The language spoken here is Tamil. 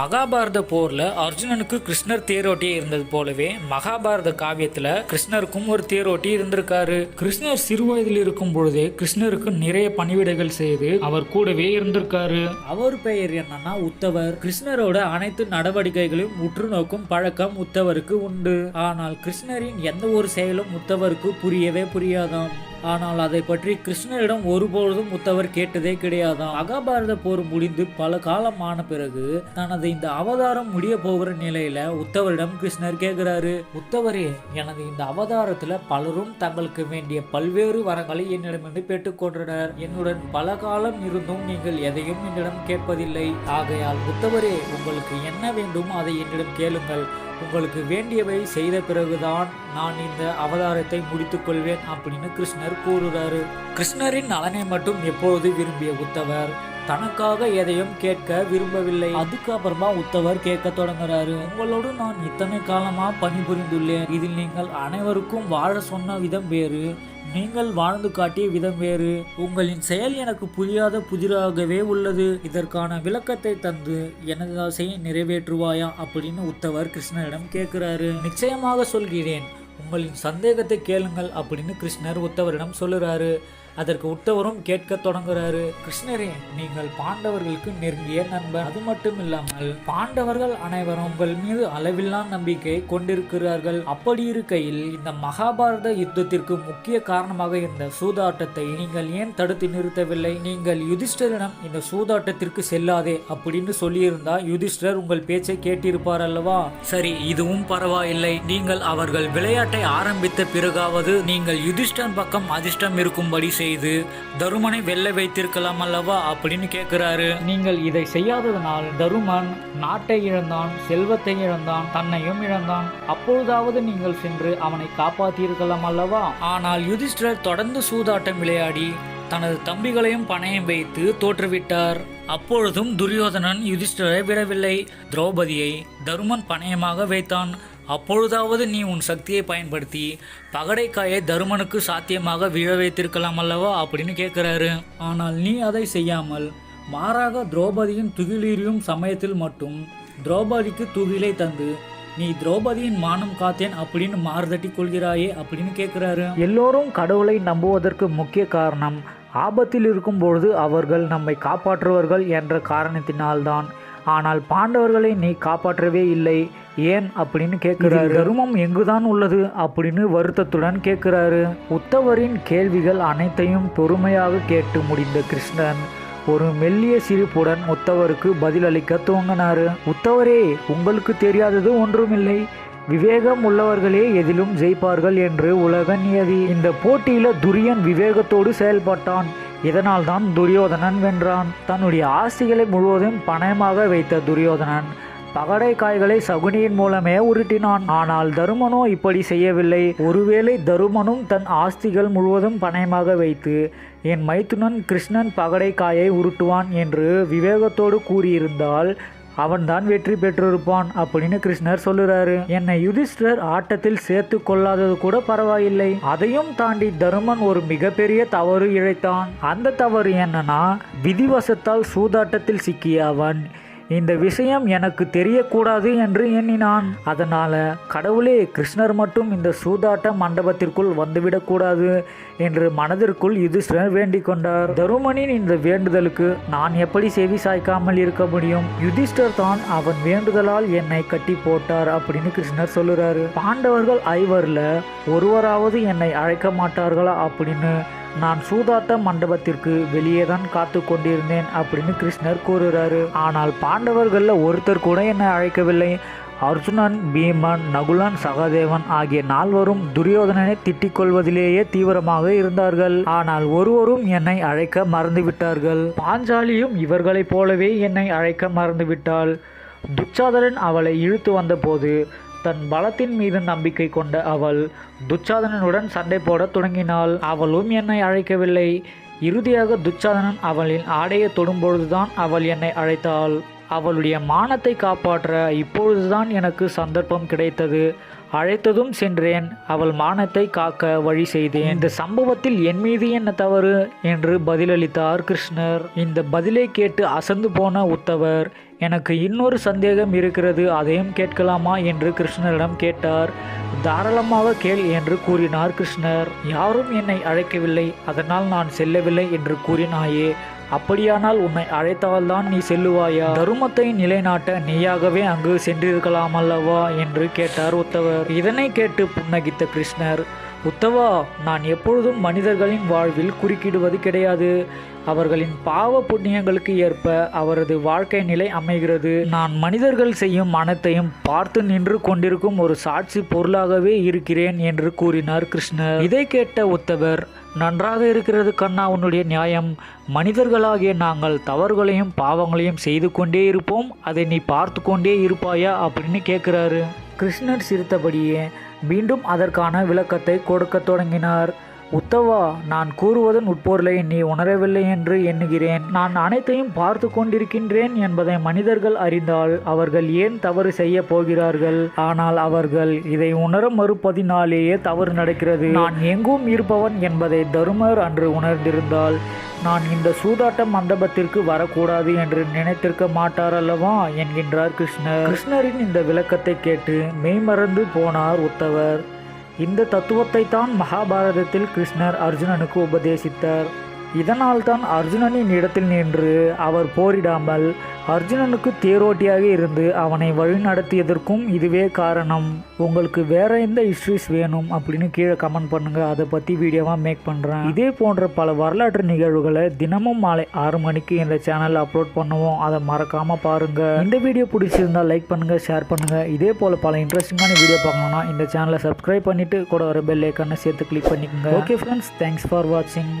மகாபாரத போர்ல அர்ஜுனனுக்கு கிருஷ்ணர் தேரோட்டி இருந்தது போலவே மகாபாரத காவியத்துல கிருஷ்ணருக்கும் ஒரு தேரோட்டி இருந்திருக்காரு. கிருஷ்ணர் சிறு வயதில் இருக்கும் பொழுதே கிருஷ்ணருக்கு நிறைய பணிவிடைகள் செய்து அவர் கூடவே இருந்திருக்காரு. அவர் பெயர் என்னன்னா உத்தவர். கிருஷ்ணரோட அனைத்து நடவடிக்கைகளையும் உற்று நோக்கும் பழக்கம் உத்தவருக்கு உண்டு. ஆனால் கிருஷ்ணரின் எந்த ஒரு செயலும் உத்தவருக்கு புரியவே புரியாதாம். ஆனால் அதை பற்றி கிருஷ்ணரிடம் ஒருபொழுதும் உத்தவர் கேட்டதே கிடையாதாம் மகாபாரத போர் முடிந்து பல காலம் ஆன பிறகு தனது இந்த அவதாரம் முடிய போகிற நிலையில உத்தவரிடம் கிருஷ்ணர் கேட்கிறாரு உத்தவரே எனது இந்த அவதாரத்துல பலரும் தங்களுக்கு வேண்டிய பல்வேறு வரங்களை என்னிடமிருந்து பெற்றுக்கொண்டனர் என்னுடன் பல காலம் இருந்தும் நீங்கள் எதையும் என்னிடம் கேட்பதில்லை. ஆகையால் உத்தவரே உங்களுக்கு என்ன வேண்டும் அதை என்னிடம் கேளுங்கள். உங்களுக்கு வேண்டியவை செய்த பிறகுதான் நான் இந்த அவதாரத்தை முடித்துக் கொள்வேன் அப்படின்னு கிருஷ்ணர் கூறுகிறாரு கிருஷ்ணரின் நலனை மட்டும் எப்பொழுது விரும்பிய உத்தவர்? தனக்காக எதையும் கேட்க விரும்பவில்லை. அதுக்கப்புறமா உத்தவர் கேட்க தொடங்குறாரு. உங்களோடு நான் இத்தனை காலமா பணிபுரிந்துள்ளேன். இதில் நீங்கள் அனைவருக்கும் வாழ சொன்ன விதம் வேறு. நீங்கள் வாழ்ந்து காட்டிய விதம் வேறு. உங்களின் செயல் எனக்கு புரியாத புதிராகவே உள்ளது. இதற்கான விளக்கத்தை தந்து எனது ஆசையை நிறைவேற்றுவாயா அப்படின்னு உத்தவர் கிருஷ்ணரிடம் கேட்கிறாரு. நிச்சயமாக சொல்கிறேன். உங்களின் சந்தேகத்தை கேளுங்கள் அப்படின்னு கிருஷ்ணர் உத்தவரிடம் சொல்லுறாரு. அதற்கு உத்தவரும் கேட்க தொடங்குறாரு. கிருஷ்ணரே நீங்கள் பாண்டவர்களுக்கு நெருங்கிய நண்பன். அது மட்டும் இல்லாமல் பாண்டவர்கள் அனைவரும் உங்கள் மீது அளவில்லா நம்பிக்கை கொண்டிருக்கிறார்கள். அப்படி இருக்கையில் இந்த மகாபாரத யுத்தத்திற்கு முக்கிய காரணமாக இருந்த சூதாட்டத்தை நீங்கள் ஏன் தடுத்து நிறுத்தவில்லை? நீங்கள் யுதிஷ்டரிடம் இந்த சூதாட்டத்திற்கு செல்லாதே அப்படின்னு சொல்லியிருந்தா யுதிஷ்டர் உங்கள் பேச்சை கேட்டிருப்பார் அல்லவா? சரி இதுவும் பரவாயில்லை. நீங்கள் அவர்கள் விளையாட்டை ஆரம்பித்த பிறகாவது நீங்கள் யுதிஷ்டன் பக்கம் அதிர்ஷ்டம் இருக்கும்படி செய்து தருமனை வெல்ல வைத்திருக்கலாம் அல்லவா அப்படின்னு கேட்கிறாரு நீங்கள் இதை செய்யாததனால் தருமன் நாட்டை இழந்தான் செல்வத்தை இழந்தான் தன்னையும் இழந்தான். அப்பொழுதாவது நீங்கள் சென்று அவனை காப்பாற்றியிருக்கலாம் அல்லவா? ஆனால் யுதிஷ்டர் தொடர்ந்து சூதாட்டம் விளையாடி தனது தம்பிகளையும் பணயம் வைத்து தோற்றுவிட்டார். அப்பொழுதும் துரியோதனன் யுதிஷ்டரை விடவில்லை. திரௌபதியை தருமன் பணயமாக வைத்தான். அப்பொழுதாவது நீ உன் சக்தியை பயன்படுத்தி பகடைக்காயை தருமனுக்கு சாத்தியமாக விழ வைத்திருக்கலாம் அல்லவா அப்படின்னு கேட்குறாரு ஆனால் நீ அதை செய்யாமல் மாறாக திரௌபதியின் துகிலீரியும் சமயத்தில் மட்டும் திரௌபதிக்கு துகிலை தந்து நீ திரௌபதியின் மானம் காத்தேன் அப்படின்னு மாறுதட்டி கொள்கிறாயே அப்படின்னு கேட்குறாரு எல்லோரும் கடவுளை நம்புவதற்கு முக்கிய காரணம் ஆபத்தில் இருக்கும் பொழுது அவர்கள் நம்மை காப்பாற்றுவார்கள் என்ற காரணத்தினால்தான். ஆனால் பாண்டவர்களை நீ காப்பாற்றவே இல்லை. ஏன் அப்படின்னு கேட்கிறாரு. தர்மம் எங்குதான் உள்ளது அப்படின்னு வருத்தத்துடன் கேட்கிறாரு. உத்தவரின் கேள்விகள் அனைத்தையும் பொறுமையாக கேட்டு முடிந்த கிருஷ்ணன் ஒரு மெல்லிய சிரிப்புடன் உத்தவருக்கு பதிலளிக்க துவங்கினாரு. உத்தவரே உங்களுக்கு தெரியாதது ஒன்றுமில்லை. விவேகம் உள்ளவர்களே எதிலும் ஜெயிப்பார்கள் என்று உலக நியதி. இந்த போட்டியில துரியன் விவேகத்தோடு செயல்பட்டான். இதனால் தான் துரியோதனன் வென்றான். தன்னுடைய ஆஸ்திகளை முழுவதும் பணயமாக வைத்த துரியோதனன் பகடை காய்களை சகுனியின் மூலமே உருட்டினான். ஆனால் தருமனோ இப்படி செய்யவில்லை. ஒருவேளை தருமனும் தன் ஆஸ்திகள் முழுவதும் பணயமாக வைத்து என் மைத்துனன் கிருஷ்ணன் பகடை காயை உருட்டுவான் என்று விவேகத்தோடு கூறியிருந்தால் அவன்தான் வெற்றி பெற்றிருப்பான் அப்படின்னு கிருஷ்ணர் சொல்லுறாரு. என்னை யுதிஷ்டர் ஆட்டத்தில் சேர்த்து கொள்ளாதது கூட பரவாயில்லை. அதையும் தாண்டி தருமன் ஒரு மிகப்பெரிய தவறு இழைத்தான். அந்த தவறு என்னன்னா விதிவசத்தால் சூதாட்டத்தில் சிக்கிய அவன் இந்த விஷயம் எனக்கு தெரியக்கூடாது என்று எண்ணினான். அதனால கடவுளே கிருஷ்ணர் மட்டும் இந்த சூதாட்ட மண்டபத்திற்குள் வந்துவிடக்கூடாது என்று மனதிற்குள் யுதிஷ்டர் வேண்டிக் கொண்டார். தருமனின் இந்த வேண்டுதலுக்கு நான் எப்படி செவி சாய்க்காமல் இருக்க முடியும்? யுதிஷ்டர் தான் அவன் வேண்டுதலால் என்னை கட்டி போட்டார் அப்படின்னு கிருஷ்ணர் சொல்லுறாரு. பாண்டவர்கள் ஐவர்ல ஒருவராவது என்னை அழைக்க மாட்டார்களா அப்படின்னு நான் சூதாட்ட மண்டபத்திற்கு வெளியே தான் காத்து கொண்டிருந்தேன் அப்படின்னு கிருஷ்ணர் கூறுகிறாரு ஆனால் பாண்டவர்களில் ஒருத்தர் கூட என்னை அழைக்கவில்லை. அர்ஜுனன் பீமன் நகுலன் சகதேவன் ஆகிய நால்வரும் துரியோதனனை திட்டிக் கொள்வதிலேயே தீவிரமாக இருந்தார்கள். ஆனால் ஒருவரும் என்னை அழைக்க மறந்துவிட்டார்கள். பாஞ்சாலியும் இவர்களைப் போலவே என்னை அழைக்க மறந்துவிட்டாள். துச்சாதரன் அவளை இழுத்து வந்தபோது தன் பலத்தின் மீது நம்பிக்கை கொண்ட அவள் துச்சாதனனுடன் சண்டை போடத் தொடங்கினாள். அவளும் என்னை அழைக்கவில்லை. இறுதியாக துச்சாதனன் அவளின் ஆடையை தொடும்பொழுதுதான் அவள் என்னை அழைத்தாள். அவளுடைய மானத்தை காப்பாற்ற இப்பொழுதுதான் எனக்கு சந்தர்ப்பம் கிடைத்தது. அழைத்ததும் சென்றேன். அவள் மானத்தை காக்க வழி செய்தேன். இந்த சம்பவத்தில் என் மீது என்ன தவறு? என்று பதிலளித்தார் கிருஷ்ணர். இந்த பதிலை கேட்டு அசந்து போன உத்தவர் எனக்கு இன்னொரு சந்தேகம் இருக்கிறது அதையும் கேட்கலாமா? என்று கிருஷ்ணரிடம் கேட்டார். தாராளமாக கேள் என்று கூறினார் கிருஷ்ணர். யாரும் என்னை அழைக்கவில்லை அதனால் நான் செல்லவில்லை என்று கூறினாயே. அப்படியானால் உன்னை அழைத்தால்தான் நீ செல்லுவாயா? தருமத்தை நிலைநாட்ட நீயாகவே அங்கு சென்றிருக்கலாம் அல்லவா என்று கேட்டார் உத்தவர். இதனை கேட்டு புன்னகித்த கிருஷ்ணர் உத்தவா நான் எப்பொழுதும் மனிதர்களின் வாழ்வில் குறுக்கிடுவது கிடையாது. அவர்களின் பாவ புண்ணியங்களுக்கு ஏற்ப அவரது வாழ்க்கை நிலை அமைகிறது. நான் மனிதர்கள் செய்யும் மனத்தையும் பார்த்து நின்று கொண்டிருக்கும் ஒரு சாட்சி பொருளாகவே இருக்கிறேன் என்று கூறினார் கிருஷ்ணர். இதை கேட்ட உத்தவர் நன்றாக இருக்கிறது கண்ணா உன்னுடைய நியாயம். மனிதர்களாகிய நாங்கள் தவறுகளையும் பாவங்களையும் செய்து கொண்டே இருப்போம். அதை நீ பார்த்து கொண்டே இருப்பாயா? அப்படின்னு கேட்குறாரு. கிருஷ்ணர் சிரித்தபடியே மீண்டும் அதற்கான விளக்கத்தை கொடுக்க தொடங்கினார். உத்தவா நான் கூறுவதன் உட்பொருளை நீ உணரவில்லை என்று எண்ணுகிறேன். நான் அனைத்தையும் பார்த்து கொண்டிருக்கின்றேன் என்பதை மனிதர்கள் அறிந்தால் அவர்கள் ஏன் தவறு செய்ய போகிறார்கள்? ஆனால் அவர்கள் இதை உணர மறுப்பதினாலேயே தவறு நடக்கிறது. நான் எங்கும் இருப்பவன் என்பதை தருமர் அன்று உணர்ந்திருந்தால் நான் இந்த சூதாட்ட மண்டபத்திற்கு வரக்கூடாது என்று நினைத்திருக்க மாட்டார் அல்லவா? என்கின்றார் கிருஷ்ணர். கிருஷ்ணரின் இந்த விளக்கத்தை கேட்டு மெய்மறந்து போனார் உத்தவர். இந்த தத்துவத்தை தான் மகாபாரதத்தில் கிருஷ்ணர் அர்ஜுனனுக்கு உபதேசித்தார். இதனால்தான் அர்ஜுனனின் இடத்தில் நின்று அவர் போரிடாமல் அர்ஜுனனுக்கு தேரோட்டியாக இருந்து அவனை வழிநடத்தியதற்கும் இதுவே காரணம். உங்களுக்கு வேற எந்த ஹிஸ்ட்ரிஸ் வேணும் அப்படின்னு கீழே கமெண்ட் பண்ணுங்க. அதை பற்றி வீடியோவாக மேக் பண்ணுறேன் இதே போன்ற பல வரலாற்று நிகழ்வுகளை தினமும் மாலை ஆறு மணிக்கு இந்த சேனலில் அப்லோட் பண்ணுவோம். அதை மறக்காமல் பாருங்கள் இந்த வீடியோ பிடிச்சிருந்தா லைக் பண்ணுங்கள் ஷேர் பண்ணுங்கள் இதே போல் பல இன்ட்ரெஸ்டிங்கான வீடியோ பார்க்கணும்னா இந்த சேனலை சப்ஸ்கிரைப் பண்ணிவிட்டு கூட வர பெல் ஐக்கானை சேர்த்து கிளிக் பண்ணிக்கோங்க. ஓகே ஃப்ரெண்ட்ஸ் தேங்க்ஸ் ஃபார் வாட்சிங்